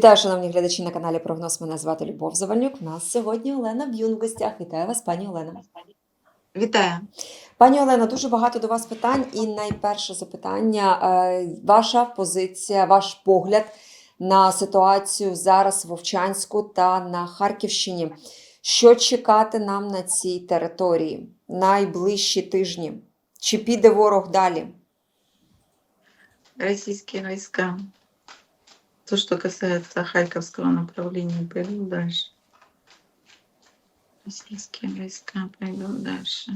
Вітаю, шановні глядачі на каналі Прогноз. Мене звати Любов Завальнюк. У нас сьогодні Олена Б'юн в гостях. Вітаю вас, пані Олена. Вітаю. Пані Олена, дуже багато до вас питань. І найперше запитання: е, ваша позиція, ваш погляд на ситуацію зараз в Вовчанську та на Харківщині. Що чекати нам на цій території найближчі тижні? Чи піде ворог далі? Российские войска. То, что касается Харьковского направления, пойдут дальше. Российские войска пойдут дальше.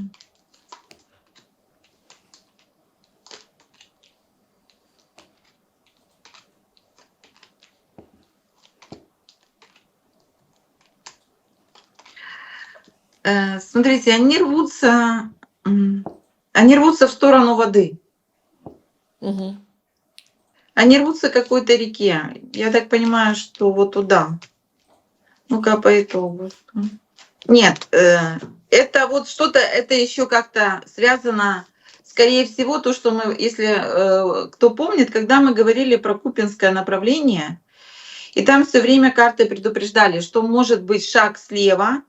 Э, Смотрите, они рвутся, они рвутся в сторону воды. Угу. Они рвутся к какой-то реке. Я так понимаю, что вот туда. Ну-ка по итогу. Нет, э, это вот что-то, это еще как-то связано, скорее всего, то, что мы, если э, кто помнит, когда мы говорили про Купинское направление, и там все время карты предупреждали, что может быть шаг слева,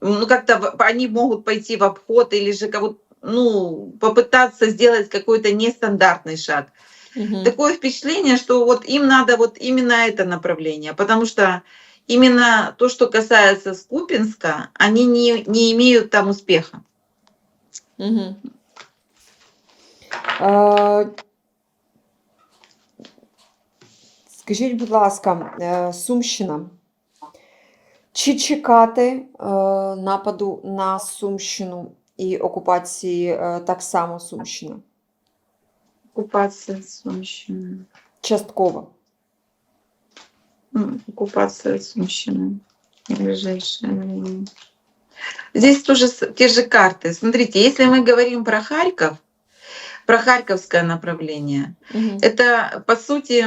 ну как-то они могут пойти в обход или же кого ну, попытаться сделать какой-то нестандартный шаг. Угу. Такое впечатление, что вот им надо вот именно это направление, потому что именно то, что касается Скупинска, они не, не имеют там успеха. Угу. Е, скажіть, будь ласка, е, Сумщина. Чи чекати е, нападу на Сумщину і окупації е, так само Сумщини? Оккупация Сумщины. Частково. Ну, Оккупация Сумщины в ближайшее время. Здесь тоже те же карты. Смотрите, если мы говорим про Харьков, про Харьковское направление, Угу. это по сути,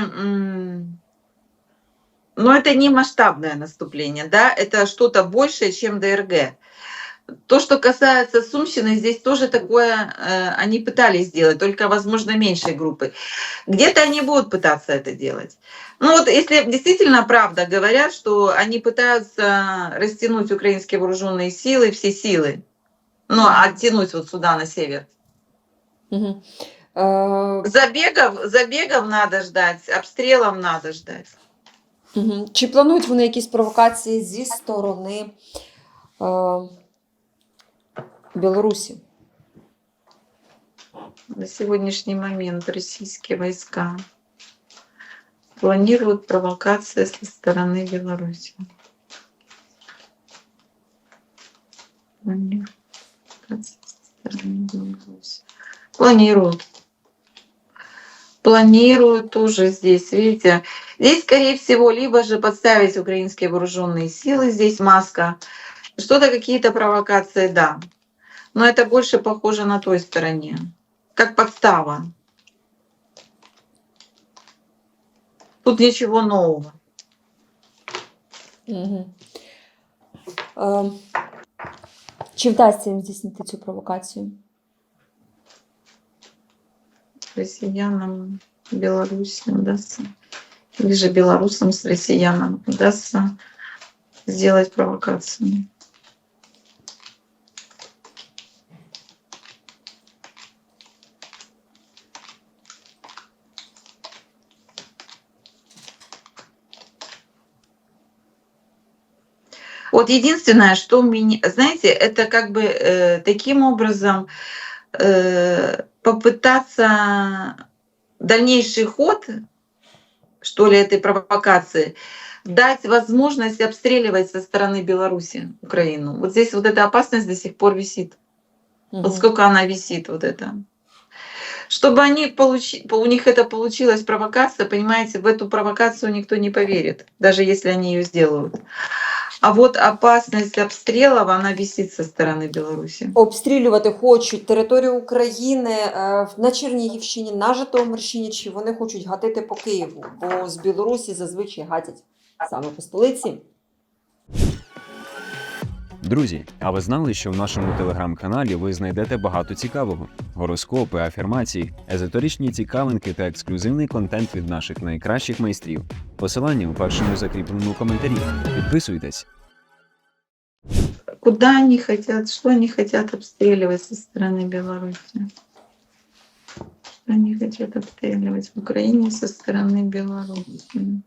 но это не масштабное наступление, да, это что-то большее, чем ДРГ. То, что касается Сумщины, здесь тоже такое э, они пытались сделать, только, возможно, меньшей группы. Где-то они будут пытаться это делать. Ну вот если действительно правда говорят, что они пытаются растянуть украинские вооруженные силы, все силы, ну, оттянуть вот сюда, на север. Угу. Е, Забегов, забегов надо ждать, обстрелом надо ждать. угу. Чи планують вони якісь провокації зі сторони е, Білорусі? На сегодняшний момент российские войска Беларуси. Планируют провокации со стороны Беларуси. Планируют. Планируют тоже здесь, видите. Здесь, скорее всего, либо же подставить украинские вооруженные силы, здесь маска. Что-то, какие-то провокации, да Но это больше похоже на той стороне как подстава. Тут ничего нового. Угу. Е, чи вдасться їм здійснити цю провокацію? Россиянам, белорусам удастся. Или же белорусам с россиянам удастся сделать провокацию. Вот единственное, что меня, знаете, это как бы э, таким образом э, попытаться дальнейший ход, что ли, этой провокации, дать возможность обстреливать со стороны Беларуси Украину. Вот здесь вот эта опасность до сих пор висит. Вот Мгм. сколько она висит, вот это. Чтобы они получи... у них это получилась провокация, понимаете, в эту провокацию никто не поверит, даже если они ее сделают. А вот опасность обстрелов, она висит со стороны Беларуси. Обстрілювати хочуть територію України е, на Чернігівщині, на Житомирщині, чи вони хочуть гатити по Києву, бо з Білорусі зазвичай гатять саме по столиці. Друзі, а ви знали, що в нашому телеграм-каналі ви знайдете багато цікавого: гороскопи, афірмації, езотеричні цікавинки та ексклюзивний контент від наших найкращих майстрів. Посилання у першому закріпленому коментарі. Підписуйтесь. Куда они хотят, что они хотят обстреливать со стороны Беларуси? Что они хотят обстреливать в Украине со стороны Беларуси?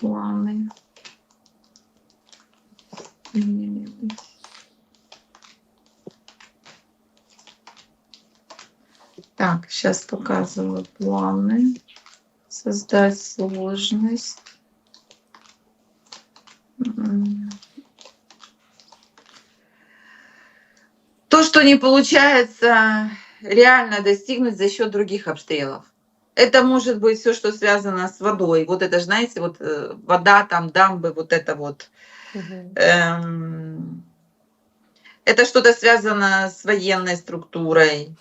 Планы. Обстреливать. Так, сейчас показываю планы. Создать сложность. То, что не получается реально достигнуть за счет других обстрелов. Это может быть все, что связано с водой. Вот это, знаете, вот э, вода, там дамбы, вот это вот. Мгм. Эм, Это что-то связано с военной структурой.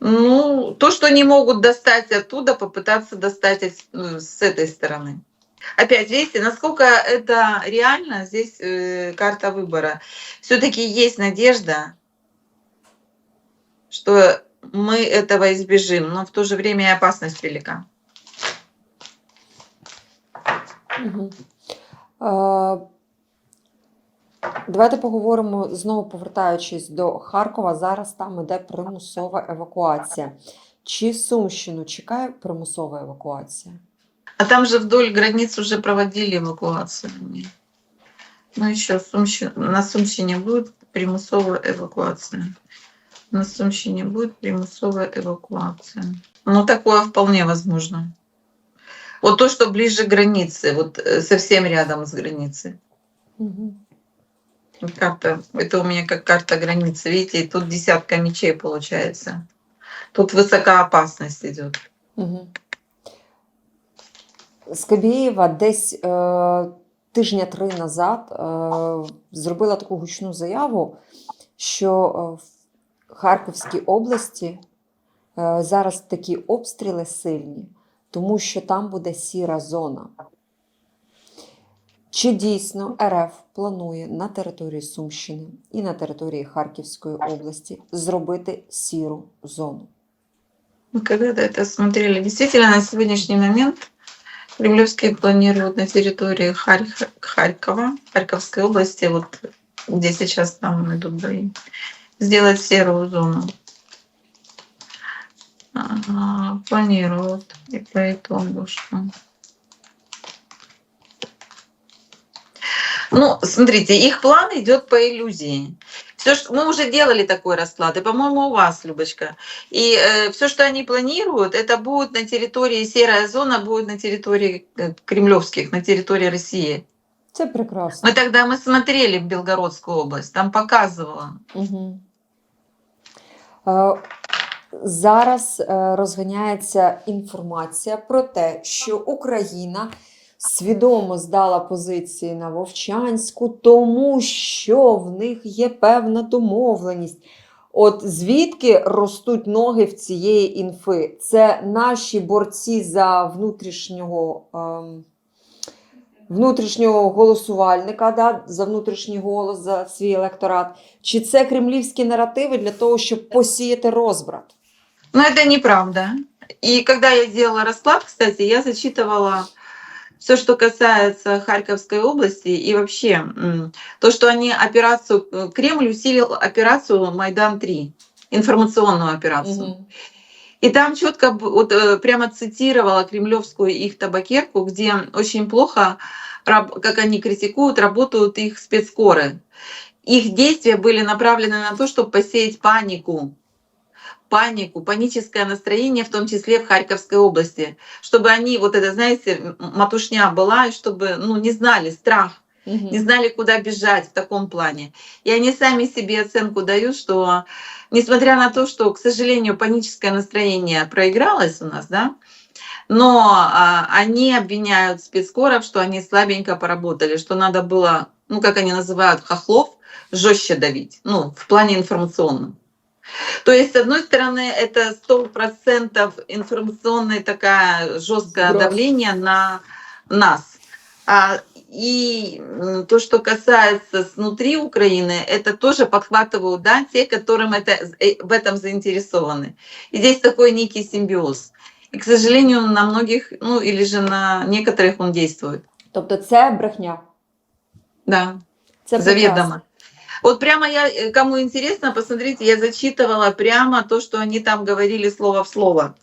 Ну, то, что не могут достать оттуда, попытаться достать ну, с этой стороны. Опять, видите, насколько это реально, здесь э, карта выбора. Все-таки есть надежда, что мы этого избежим, но в то же время и опасность велика. Мгм. Е, Давайте поговоримо знову повертаючись до Харкова. Зараз там іде примусова евакуація. Чи Сумщину чекає примусова евакуація? А там же вдоль границ уже проводили эвакуацию. Ну еще Сумщи- на Сумщине будет примусовая эвакуация. На Сумщине будет примусовая эвакуация. Ну такое вполне возможно. Вот то, что ближе к границе, вот э, совсем рядом с границей. Мгм. Вот Карта, это у меня как карта границы, видите, и тут десятка мечей получается. Тут высокая опасность идет. Мгм. Скабєєва десь е, тижня три назад е, зробила таку гучну заяву, що е, в Харківській області е, зараз такі обстріли сильні, тому що там буде сіра зона. Чи дійсно РФ планує на території Сумщини і на території Харківської області зробити сіру зону? Мы когда-то это смотрели. Действительно, на сегодняшний момент Кремлевские планируют на территории Харь- Харькова, Харьковской области, вот где сейчас там идут бои, сделать серую зону. Ага, планируют. И по итогу что? Ну, смотрите, их план идет по иллюзии. Все, что мы уже делали такой расклад, и, по-моему, у вас, Любочка. И все, что они планируют, это будет на территории, серая зона будет на территории э, кремлевских, на территории России. Це прекрасно. Мы тогда мы смотрели в Белгородскую область, там показывала. Угу. Е, зараз е, розганяється інформація про те, що Україна Свідомо здала позиції на Вовчанську, тому що в них є певна домовленість. От звідки ростуть ноги в цієї інфи? Це наші борці за внутрішнього. ем, Внутрішнього голосувальника, да, за внутрішній голос, за свій електорат, чи це кремлівські наративи для того, щоб посіяти розбрат? Но это неправда. И когда я делала расклад, кстати, я зачитывала все, что касается Харьковской области и вообще то, что они операцию, э, Кремль усилил операцию Майдан-3, информационную операцию. И там четко вот э, прямо цитировала кремлевскую их табакерку, где очень плохо, как они критикуют, работают их спецкоры. Их действия были направлены на то, чтобы посеять панику, панику, паническое настроение, в том числе в Харьковской области, чтобы они, вот это, знаете, матушня была, и чтобы, ну, не знали страх, не знали, куда бежать в таком плане. И они сами себе оценку дают, что несмотря на то, что, к сожалению, паническое настроение проигралось у нас, да, но а, они обвиняют спецкоров, что они слабенько поработали, что надо было, ну, как они называют, хохлов, жестче давить, ну, в плане информационном. То есть, с одной стороны, это сто процентов информационное такая жесткое давление на нас. А, и то, что касается снутри Украины, это тоже подхватывают да, те, которым это, э, в этом заинтересованы. И здесь такой некий симбиоз. И, к сожалению, на многих, ну или же на некоторых он действует. Тобто це брехня. Да, Це заведомо. прекрасно. Вот прямо я, э, кому интересно, посмотрите, я зачитывала прямо то, что они там говорили слово в слово,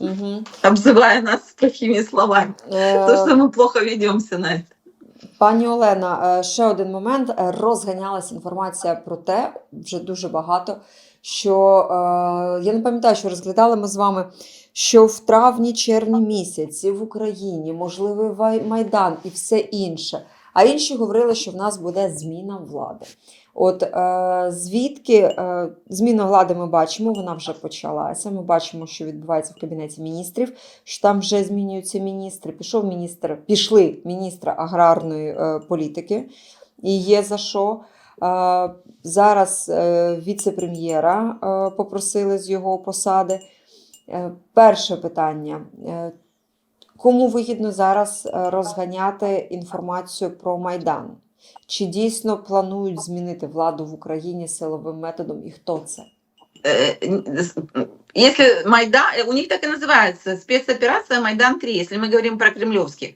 Угу. обзывая нас плохими словами. Е, То, что мы плохо ведемся на это. Пані Олена, е, ще один момент. Е, Розганялася інформація про те, вже дуже багато, що е, я не пам'ятаю, що розглядали ми з вами, що в травні-червні місяці в Україні можливий Вай- Майдан і все інше. А інші говорили, що в нас буде зміна влади. От е, звідки е, зміна влади ми бачимо, вона вже почалася. Ми бачимо, що відбувається в кабінеті міністрів, що там вже змінюються міністри. Пішов міністр, пішли міністра аграрної е, політики, і є за що. Зараз віце-прем'єра попросили з його посади. Перше питання. Е, Кому вигідно зараз е, розганяти інформацію про Майдан? Чи дійсно планують змінити владу в Україні силовим методом і хто це? Э, Если Майдан, э, у них так и называется, спецоперация Майдан-3, если мы говорим про кремлевских.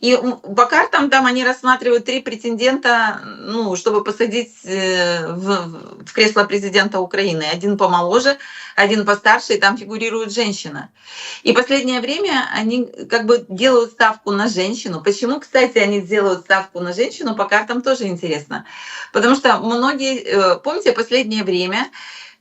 И м, по картам там они рассматривают три претендента, ну, чтобы посадить э, в, в кресло президента Украины. Один помоложе, один постарше, и там фигурирует женщина. И последнее время они как бы делают ставку на женщину. Почему, кстати, они делают ставку на женщину, по картам тоже интересно. Потому что многие, э, помните, последнее время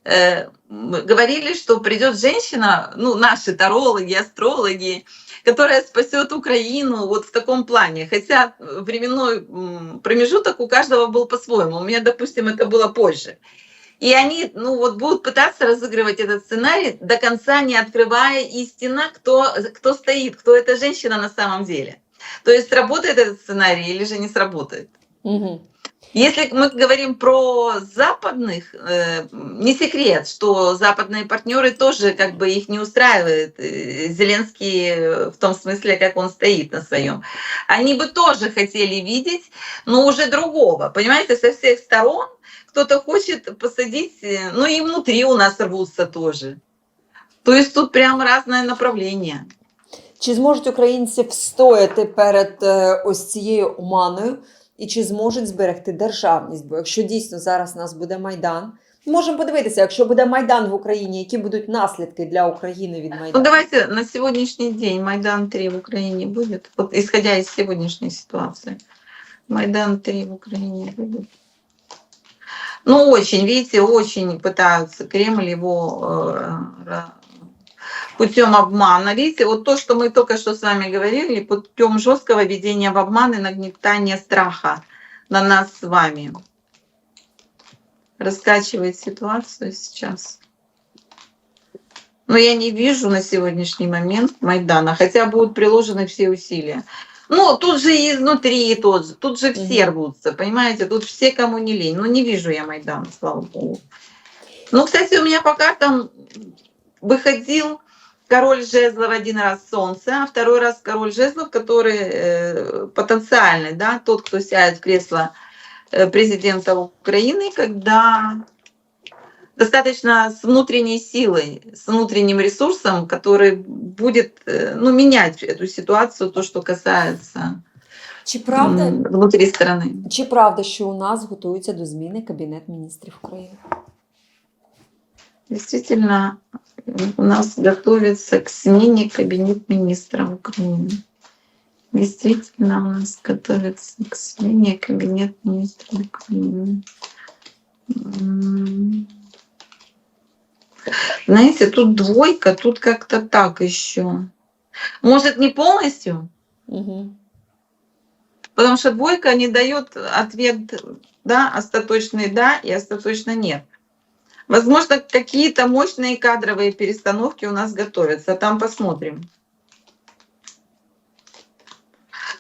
э, говорили, что придет женщина, ну, наши тарологи, астрологи, которая спасет Украину вот в таком плане. Хотя временной м, промежуток у каждого был по-своему. У меня, допустим, это было позже. И они, ну вот, будут пытаться разыгрывать этот сценарий до конца, не открывая истинно, кто, кто стоит, кто эта женщина на самом деле. То есть сработает этот сценарий или же не сработает. Угу. Если мы говорим про западных, э, не секрет, что западные партнеры тоже как бы их не устраивает э, Зеленский э, в том смысле, как он стоит на своем. Они бы тоже хотели видеть, но уже другого, понимаете, со всех сторон кто-то хочет посадить, э, ну и внутри у нас рвутся тоже. То есть тут прям разное направление. Чи зможуть українці встояти перед е, ось цією оманою, І чи зможуть зберегти державність? Бо якщо дійсно зараз у нас буде майдан, можемо подивитися, якщо буде майдан в Україні, які будуть наслідки для України від Ну давайте на сегодняшний день Майдан 3 в Украине будет, вот исходя из сегодняшней ситуации. Майдан 3 в Украине будет. Ну, очень, видите, очень пытаются Кремль его путем обмана. Видите, вот то, что мы только что с вами говорили, путем жесткого ведения в обман и нагнетания страха на нас с вами. Раскачивает ситуацию сейчас. Но я не вижу на сегодняшний момент Майдана, хотя будут приложены все усилия. Ну, тут же и изнутри тот же, тут же все рвутся, понимаете, тут все, кому не лень. Ну, не вижу я Майдана, слава богу. Ну, кстати, у меня пока там выходил король жезлов один раз солнце, а второй раз король жезлов, который э, потенциальный, да, тот, кто сядет в кресло э, президента Украины, когда достаточно с внутренней силой, с внутренним ресурсом, который будет э, ну, менять эту ситуацию, то, что касается Чи правда, м, внутри страны. чи правда, що у нас готується до зміни Кабінет міністрів України? Действительно, у нас готовится к смене кабинет министра Украины. Действительно, у нас готовится к смене кабинет министра Украины. Знаете, тут двойка, тут как-то так еще. Может, не полностью, Угу. потому что двойка не дает ответ да, остаточный да и остаточно нет. Возможно, какие-то мощные кадровые перестановки у нас готовятся. Там посмотрим.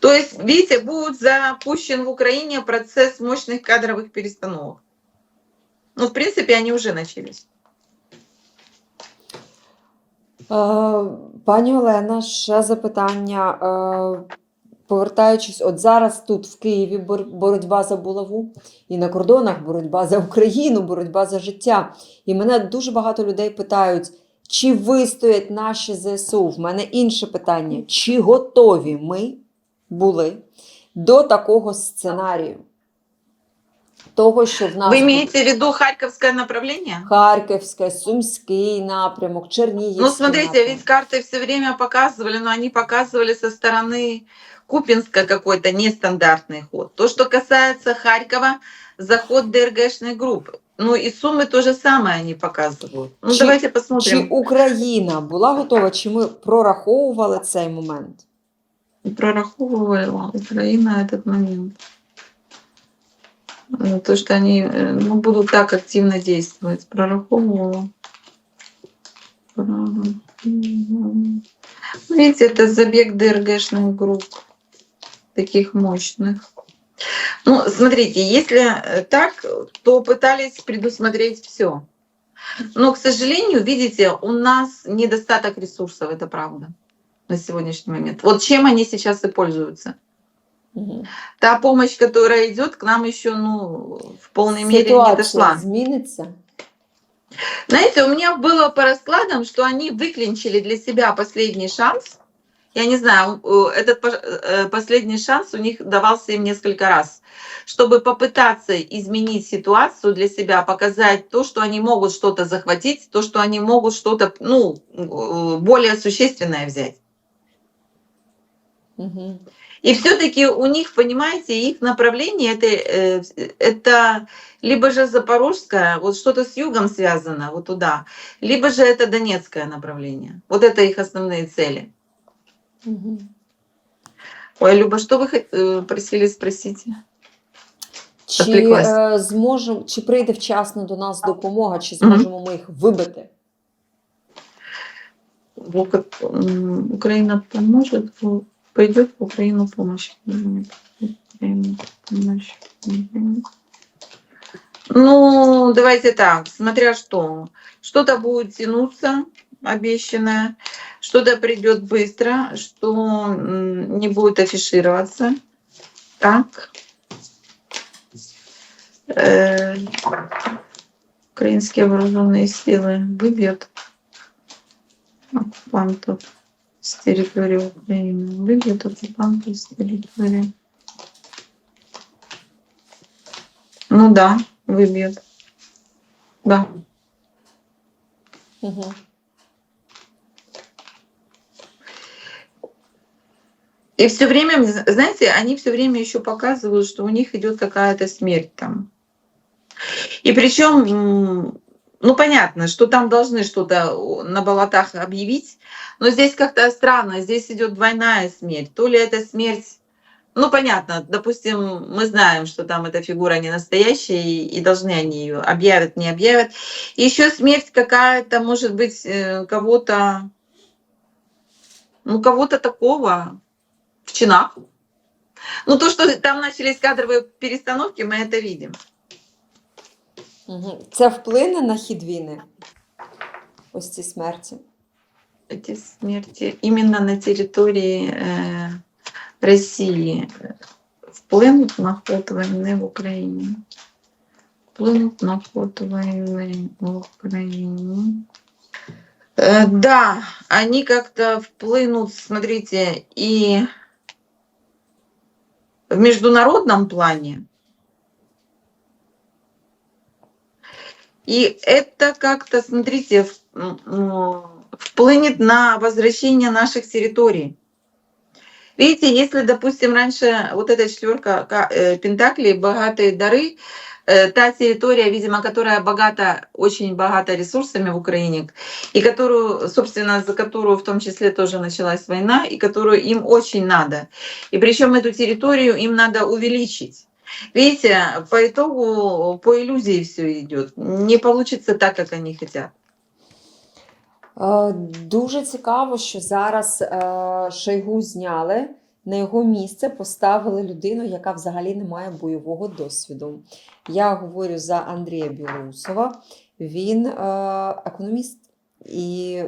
То есть, видите, будет запущен в Украине процесс мощных кадровых перестановок. Ну, в принципе, они уже начались. Е, Пані Олена, ще запитання. Е, Повертаючись, от зараз тут в Києві бор- боротьба за булаву, і на кордонах боротьба за Україну, боротьба за життя. І мене дуже багато людей питають, Чи вистоять наші ЗСУ? В мене інше питання: чи готові ми були до такого сценарію? Того, що в нас Вы буде имеете в виду Харьковское направление? Харківське, Сумський напрямок, Чернігівський Ну, смотрите, напрямок. ведь карты все время показывали, но они показывали со стороны Купинска какой-то нестандартный ход. То, что касается Харькова, заход ДРГшной группы. Ну и Сумы то же самое они показывают. Ну, Чи- давайте Чи посмотрим. Україна була готова, чи ми прораховували цей момент? Прораховывала Украина этот момент. То, что они ну, будут так активно действовать. Прораховывала. Прораховывала. Ну, Видите, это забег ДРГшных групп. Таких мощных. Ну, смотрите, если э, так, то пытались предусмотреть все. Но, к сожалению, видите, у нас недостаток ресурсов, это правда, на сегодняшний момент. Вот чем они сейчас и пользуются. Мгм. Та помощь, которая идет, к нам еще ну, в полной мере не дошла. зміниться? Знаете, у меня было по раскладам, что они выклинчили для себя последний шанс. Я не знаю, этот э, последний шанс у них давался им несколько раз, чтобы попытаться изменить ситуацию для себя, показать то, что они могут что-то захватить, то, что они могут что-то ну, э, более существенное взять. Мгм. И все-таки у них, понимаете, их направление это, э, это либо же Запорожское, вот что-то с югом связано, вот туда, либо же это Донецкое направление. Вот это их основные цели. Мгм. Ой, Люба, что вы э, просили спросить? Чи, е, зможем, чи прийде вчасно до нас допомога, чи зможемо ми їх вибити? Как, м, Украина поможет, в- Украину помощь. Ну, давайте так, смотря что. Что-то будет тянуться, обещанное, что-то придет быстро, что не будет афишироваться. Так. Э, Украинские вооруженные силы выбьют оккупантов с территории Украины. Выбьют оккупантов с территории. Ну да, выбьет. Да. Мгм. И все время, знаете, они все время еще показывают, что у них идет какая-то смерть там. И причем, ну понятно, что там должны что-то на болотах объявить, но здесь как-то странно, здесь идет двойная смерть. То ли это смерть, ну понятно, допустим, мы знаем, что там эта фигура не настоящая, и, и должны они ее объявят, не объявят. Еще смерть какая-то, может быть, э, кого-то, ну кого-то такого в чинах. Ну то, что там начались кадровые перестановки, мы это видим. Мгм. Це вплине на хід війни? Ось ці смерті. эти смерти именно на территории э, России вплинут на ход войны в Украине. Вплинут на ход войны в Украине. Э, да, они как-то вплынут, смотрите, и в международном плане. И это как-то, смотрите, вплынет на возвращение наших территорий. Видите, если, допустим, раньше вот эта четверка ка- э, пентаклей, богатые дары, та территория, видимо, которая богата, очень богата ресурсами в Украине, и которую, собственно, за которую в том числе тоже началась война, и которую им очень надо. И причем эту территорию им надо увеличить. Видите, по итогу, по иллюзии все идет. Не получится так, как они хотят. Е, Дуже цікаво, що зараз Шойгу зняли. На його місце поставили людину, яка взагалі не має бойового досвіду. Я говорю за Андрія Білоусова. Він е, економіст і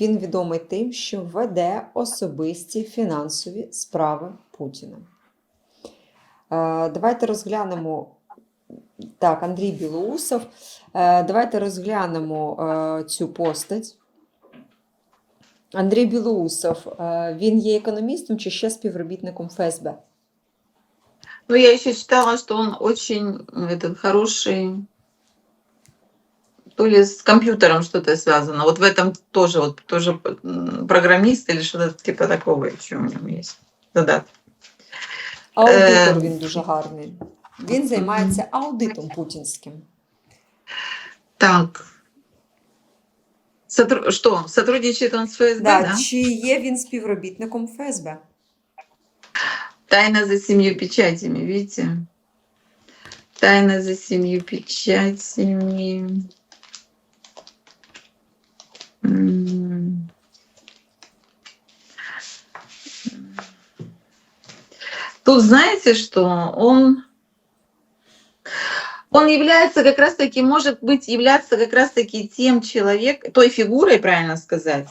він відомий тим, що веде особисті фінансові справи Путіна. Е, Давайте розглянемо. Так, Андрій Білоусов. Е, Давайте розглянемо цю постать. Андрій Білоусов, е, він є економістом чи ще співробітником ФСБ? Ну, я еще читала, что он очень этот хороший, то ли с компьютером что-то связано. Вот в этом тоже, вот тоже программист или что-то типа такого еще у него есть задаток. Аудитор Е, він дуже гарний. Він займається аудитом путінським. Так. Сотру- Что, сотрудничает он с ФСБ, Да, да? Чи є він співробітником ФСБ? Тайна за семью печатями, видите? Тайна за семью печатями. М. Тут знаете, что он он является как раз-таки, может быть, являться как раз-таки тем человек, той фигурой, правильно сказать.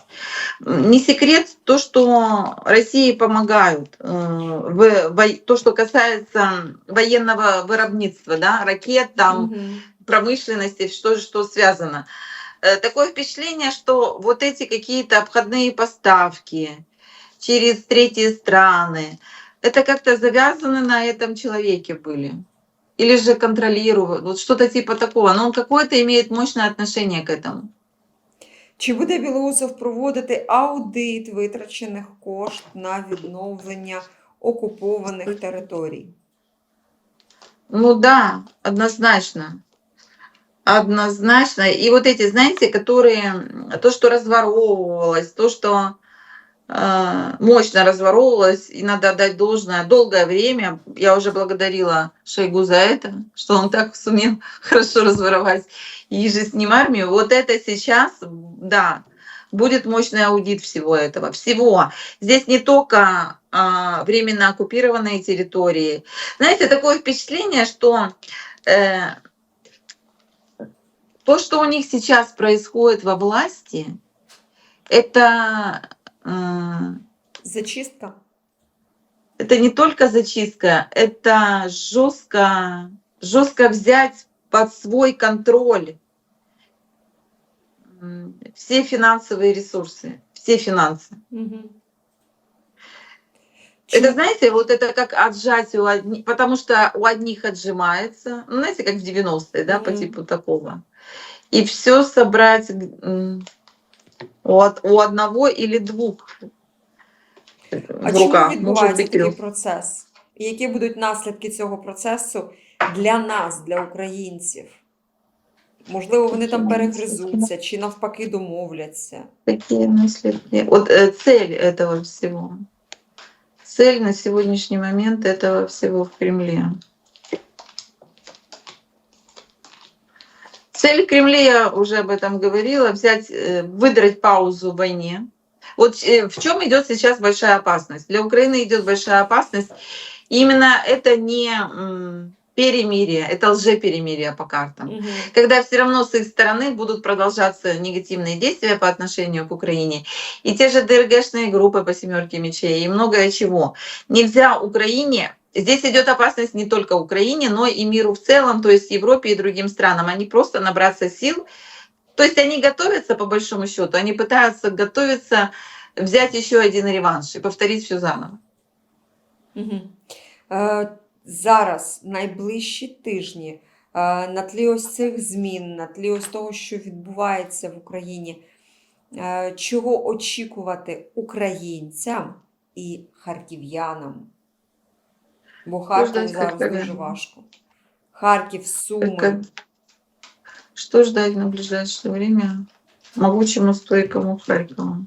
Не секрет то, что России помогают. э, В, во- то, что касается военного виробництва, да, ракет, там, Мгм. промышленности, что, что связано. Э, Такое впечатление, что вот эти какие-то обходные поставки через третьи страны, это как-то завязаны на этом человеке были Или же контролируют, вот что-то типа такого. Но он какое-то имеет мощное отношение к этому. Чи буде Білоусов проводити аудит витрачених кошт на відновлення окупованих територій? Ну да, однозначно. Однозначно. И вот эти, знаете, которые, м, то, что разворовывалось, то, что э, мощно разворовывалось, и надо отдать должное. Долгое время я уже благодарила Шойгу за это, что он так сумел хорошо разворовать ним армию. Вот это сейчас, да, будет мощный аудит всего этого. Всего. Здесь не только а, временно оккупированные территории. Знаете, такое впечатление, что э, то, что у них сейчас происходит во власти, это, э, Зачистка? это не только зачистка, это жестко, жестко взять под свой контроль все финансовые ресурсы, все финансы. Угу. Это, знаете, вот это как отжать у одних, потому что у одних отжимается, ну, знаете, как в 90-е, да, по Мгм. типу такого. И все собрать у, од- у одного или двух А в чому руках, может відбувається быть, такий трех. процес? І які будуть наслідки цього процесу для нас, для українців? Можливо, вони там перегризуться чи навпаки домовляться. Какие наследки? Вот э, цель этого всего. Цель на сегодняшний момент этого всего в Кремле. Цель в Кремле, я уже об этом говорила, взять, э, выдрать паузу в войне. Вот э, в чем идет сейчас большая опасность? Для Украины идет большая опасность. Именно это не перемирие, это лжеперемирие по картам Угу. когда все равно с их стороны будут продолжаться негативные действия по отношению к Украине. И те же ДРГшные группы по семерке мечей и многое чего. Нельзя Украине, здесь идет опасность не только Украине, но и миру в целом, то есть Европе и другим странам. Они просто набраться сил. То есть они готовятся по большому счету, они пытаются готовиться взять еще один реванш и повторить все заново. Угу. Е, зараз, найближчі тижні, е, на тлі ось цих змін, на тлі ось того, що відбувається в Україні, е, чого очікувати українцям і харків'янам? Бо ждать зараз дуже важко. Харків, Суми. Как- Что ждать на ближайшее время? Могучему стойкому Харькову.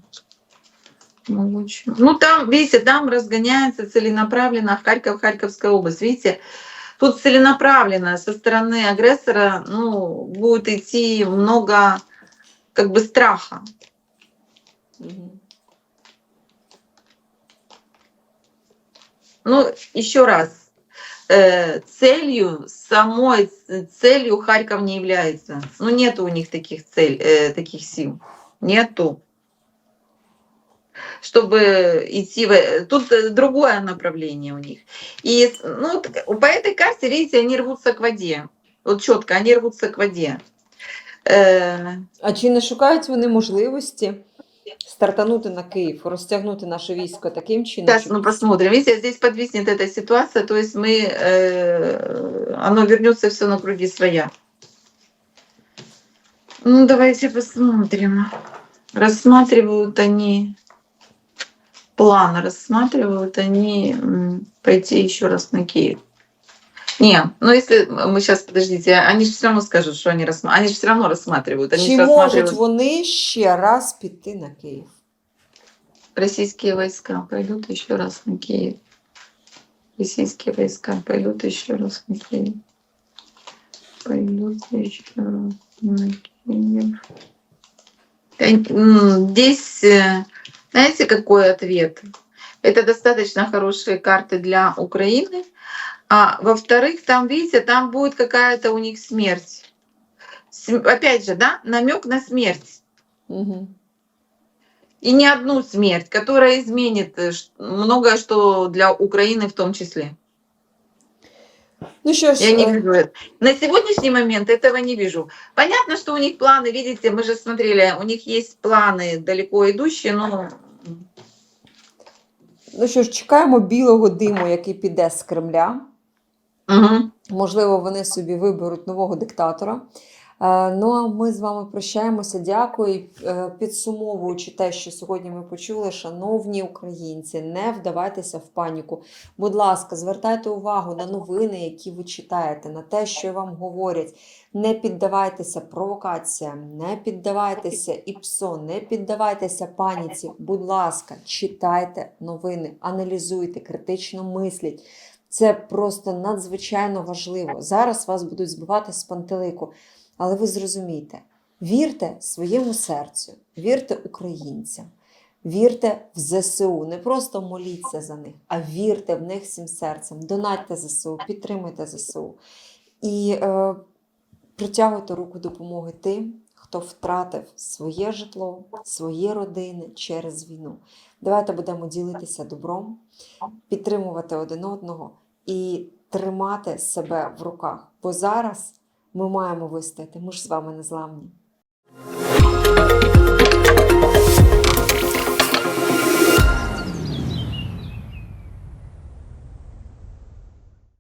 Могучему. Ну там, видите, там разгоняется целенаправленно Харьков, Харьковская область. Видите, тут целенаправленно со стороны агрессора ну, будет идти много как бы страха. Мгм. Ну, еще раз, э, целью, самой целью Харьков не является. Ну, нету у них таких, цель, э, таких сил. Нету. Чтобы идти в... Тут другое направление у них. И ну, по этой карте, видите, они рвутся к воде. Вот четко, они рвутся к воде. Э, А чи не шукають вони можливості стартанути на Київ, розтягнути наше військо таким чином, Сейчас, ну посмотрим. Видите, здесь подвиснет эта ситуация, то есть мы, э, оно вернется все на круги своя. Ну, давайте посмотрим. Рассматривают они план, рассматривают они пойти еще раз на Киев. Не, ну если мы сейчас, подождите, они же все равно скажут, что они рассматривают. Они же все равно рассматривают. Они чи можуть рассматривают вони ще раз піти на Київ? российские войска пойдут еще раз на Киев. Российские войска пойдут еще раз на Киев. Пойдут еще раз на Киев. Э, Здесь, э, знаете, какой ответ? Это достаточно хорошие карты для Украины. А во-вторых, там, видите, там будет какая-то у них смерть. См- Опять же, да, намек на смерть. Угу. И не одну смерть, которая изменит э, ш- многое, что для Украины в том числе. Ну що ж, Я не е, вижу это. На сегодняшний момент этого не вижу. Понятно, что у них планы, видите, мы же смотрели, у них есть планы далеко идущие, но ну що ж, чекаємо білого диму, який піде з Кремля. Мгм. Можливо, вони собі виберуть нового диктатора. Е, Ну а ми з вами прощаємося. Дякую. Е, Підсумовуючи те, що сьогодні ми почули, шановні українці, не вдавайтеся в паніку. Будь ласка, звертайте увагу на новини, які ви читаєте, на те, що вам говорять. Не піддавайтеся провокаціям, не піддавайтеся ІПСО, не піддавайтеся паніці. Будь ласка, читайте новини, аналізуйте, критично мисліть. Це просто надзвичайно важливо. Зараз вас будуть збивати з пантелику, але ви зрозумійте, вірте своєму серцю, вірте українцям, вірте в ЗСУ. Не просто моліться за них, а вірте в них всім серцем. Донатьте ЗСУ, підтримуйте ЗСУ. І е, притягуйте руку допомоги тим, хто втратив своє житло, свої родини через війну. Давайте будемо ділитися добром, підтримувати один одного і тримати себе в руках. Бо зараз ми маємо вистояти. Ми ж з вами незламні.